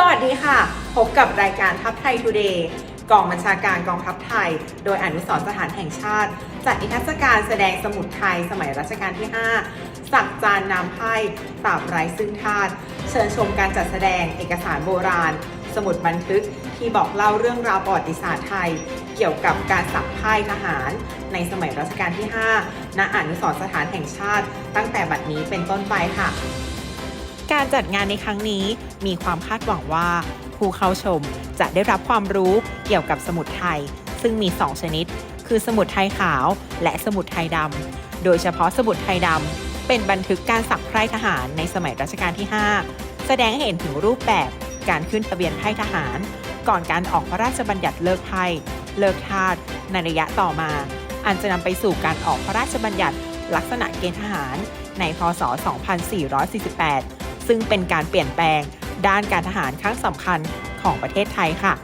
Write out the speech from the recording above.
สวัสดีค่ะ พบกับรายการทัพไทยทูเดย์กองบัญชาการกองทัพไทย โดยอนุสรณ์สถานแห่งชาติ จัดนิทรรศการแสดงสมุดไทยสมัยรัชกาลที่ 5 สักจานนามไพ่ตาบไร้ซึ่งทาสเชิญชมการจัดแสดงเอกสารโบราณ สมุดบันทึกที่บอกเล่าเรื่องราวประวัติศาสตร์ไทย เกี่ยวกับการสักไพ่ทหาร ในสมัยรัชกาลที่ 5 ณอนุสรณ์สถานแห่งชาติ ตั้งแต่บัดนี้เป็นต้นไปค่ะ การจัดงานในครั้งนี้มีความคาดหวังว่าผู้เข้าชมจะได้รับความรู้เกี่ยวกับสมุดไทย ซึ่งมี 2 ชนิด คือสมุดไทยขาวและสมุดไทยดำ โดยเฉพาะสมุดไทยดำเป็นบันทึกการสักไพร่ทหารในสมัยรัชกาลที่ 5 แสดงให้เห็นถึงรูปแบบการขึ้นทะเบียนไพร่ทหาร ก่อนการออกพระราชบัญญัติเลิกไพร่เลิกทาสในระยะต่อมา อันจะนำไปสู่การออกพระราชบัญญัติลักษณะเกณฑ์ทหารในพศ 2448 ซึ่งเป็นการเปลี่ยนแปลงด้านการทหารครั้งสำคัญของประเทศไทยค่ะ